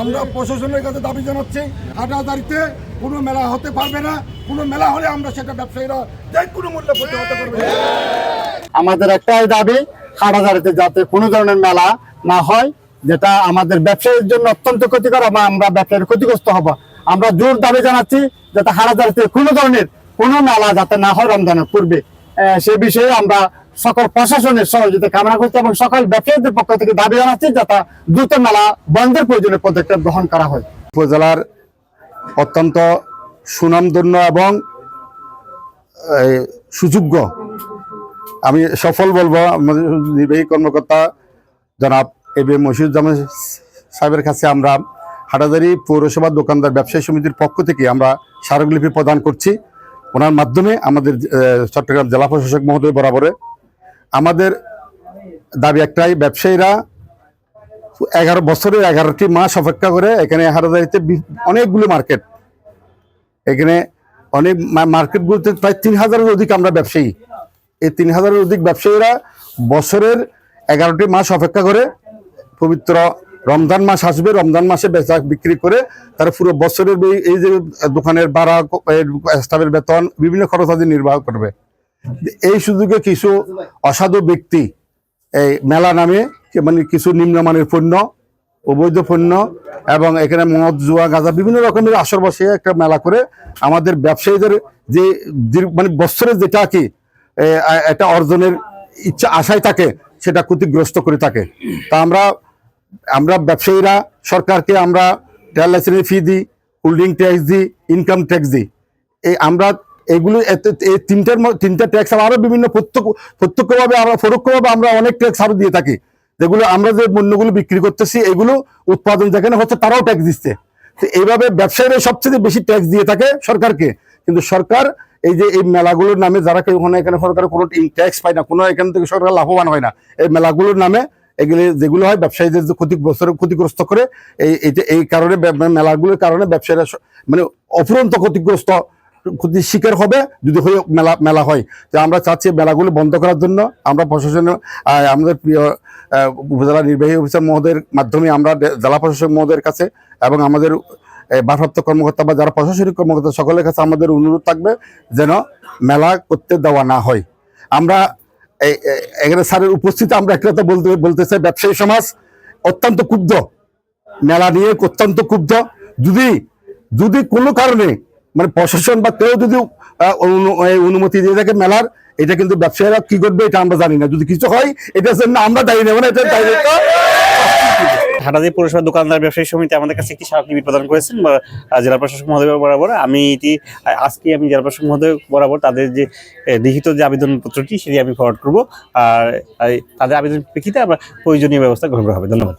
আমরা প্রশাসনের কাছে দাবি জানাচ্ছি হাটাদারিতে কোনো মেলা হতে পারবে না। কোনো মেলা হলে আমরা সেটা ব্যবসায়ীরা যে কোনো মূল্যে প্রতিহত করবে। আমাদের একটাই দাবি হাটাজারিতে যাতে কোনো ধরনের মেলা না হয়, যেটা আমাদের ব্যবসায়ীর জন্য অত্যন্ত ক্ষতিকর এবং আমরা ব্যবসায়ীর ক্ষতিগ্রস্ত হব। আমরা জোর দাবি জানাচ্ছি, যাতে হাটাজারিতে কোনো ধরনের কোনো মেলা যাতে না হয় রমজানের পূর্বে। সে বিষয়ে আমরা সকল প্রশাসনের সহযোগিতা কামনা করছি এবং সকল ব্যবসায়ীদের পক্ষ থেকে দাবি জানাচ্ছি যাতে দ্রুত মেলা বন্ধের প্রয়োজনে পদক্ষেপ গ্রহণ করা হয়। উপজেলার অত্যন্ত সুনামধন্য এবং সুযোগ্য। আমি সফল বলব, আমাদের নির্বাহী কর্মকর্তা জনাব এ বি মশিউজ্জামান সাহেবের কাছে আমরা হাটাজারি পৌরসভা দোকানদার ব্যবসায়ী সমিতির পক্ষ থেকে আমরা স্মারকলিপি প্রদান করছি। ওনার মাধ্যমে আমাদের চট্টগ্রাম জেলা প্রশাসক মহোদয় বরাবরে আমাদের দাবি একটাই, ব্যবসায়ীরা এগারো বছরের এগারোটি মাস অপেক্ষা করে এখানে হাটাদারিতে বি- অনেকগুলো মার্কেট। এখানে অনেক মার্কেটগুলোতে প্রায় তিন হাজারের অধিক আমরা ব্যবসায়ী। এই তিন হাজারের অধিক ব্যবসায়ীরা বছরের এগারোটি মাস অপেক্ষা করে পবিত্র রমজান মাস আসবে, রমজান মাসে বেচা বিক্রি করে তারা পুরো বছরের এই- যে দোকানের ভাড়া স্টাফের বেতন, বিভিন্ন খরচ আদি নির্বাহ করবে। এই সুযোগে কিছু অসাধু ব্যক্তি এই মেলা নামে মানে কিছু নিম্নমানের পণ্য, অবৈধ পণ্য এবং এখানে মদ, জুয়া, গাঁজা বিভিন্ন রকমের আসর বসে একটা মেলা করে আমাদের ব্যবসায়ীদের যে মানে বছরের যেটা কি একটা অর্জনের ইচ্ছা, আশায় থাকে, সেটা ক্ষতিগ্রস্ত করে থাকে। তা আমরা আমরা ব্যবসায়ীরা, সরকারকে আমরা ট্রেল লাইসেন্সের ফি দিই হোল্ডিং ট্যাক্স দিই ইনকাম ট্যাক্স দিই। এই আমরা এগুলো এই তিনটার তিনটা ট্যাক্স আরও বিভিন্ন প্রত্যক্ষ, প্রত্যক্ষভাবে আমরা পরোক্ষভাবে আমরা অনেক ট্যাক্স আরও দিয়ে থাকি। যেগুলো আমরা যে পণ্যগুলো বিক্রি করতেছি, এগুলো উৎপাদন যেখানে হচ্ছে তারাও ট্যাক্স দিচ্ছে। তো এইভাবে ব্যবসায়ীরা সবচেয়ে বেশি ট্যাক্স দিয়ে থাকে সরকারকে। কিন্তু সরকার এই যে, এই মেলাগুলোর নামে যারা কেউ ওখানে, এখানে সরকার কোনো ট্যাক্স পায় না, কোনো এখান থেকে সরকার লাভবান হয় না। এই মেলাগুলোর নামে এগুলি যেগুলো হয় ব্যবসায়ীদের যে ক্ষতি বছরে ক্ষতিগ্রস্ত করে, এই এই কারণে মেলাগুলোর কারণে ব্যবসায়ীরা মানে অফুরন্ত ক্ষতিগ্রস্ত ক্ষতির শিকার হবে যদি হয়ে মেলা মেলা হয়। তো আমরা চাচ্ছি মেলাগুলো বন্ধ করার জন্য। আমরা প্রশাসনের আমাদের প্রিয় উপজেলা নির্বাহী অফিসার মহোদয়ের মাধ্যমে আমরা জেলা প্রশাসক মহোদয়ের কাছে এবং আমাদের ভারপ্রাপ্ত কর্মকর্তা বা যারা প্রশাসনিক কর্মকর্তা, সকলের কাছে আমাদের অনুরোধ থাকবে যেন মেলা করতে দেওয়া না হয়। আমরা এখানে স্যারের উপস্থিতি আমরা একটা কথা বলতে বলতে চাই। ব্যবসায়ী সমাজ অত্যন্ত ক্ষুব্ধ। মেলা নিয়ে অত্যন্ত ক্ষুব্ধ। যদি যদি কোনো কারণে মানে প্রশাসন বা কেউ যদি অনুমতি দিয়ে থাকে মেলার এটা কিন্তু ব্যবসায়ীরা কি করবে এটা আমরা জানি না। যদি কিছু হয় এটার জন্য আমরা দায়ী নেব না এটা দায়িত্ব। হাটাদি পৌরসভা দোকানদার ব্যবসায়ী সমিতি আমাদের কাছে একটি স্মারকলিপি প্রদান করেছেন জেলা প্রশাসক মহোদয় বরাবর। আমি এটি আজকে আমি জেলা প্রশাসক মহোদয় বরাবর তাদের যে লিখিত যে আবেদনপত্রটি সেটি আমি ফরওয়ার্ড করব। আর তাদের আবেদন প্রেক্ষিতে আমরা প্রয়োজনীয় ব্যবস্থা গ্রহণ করা হবে। ধন্যবাদ।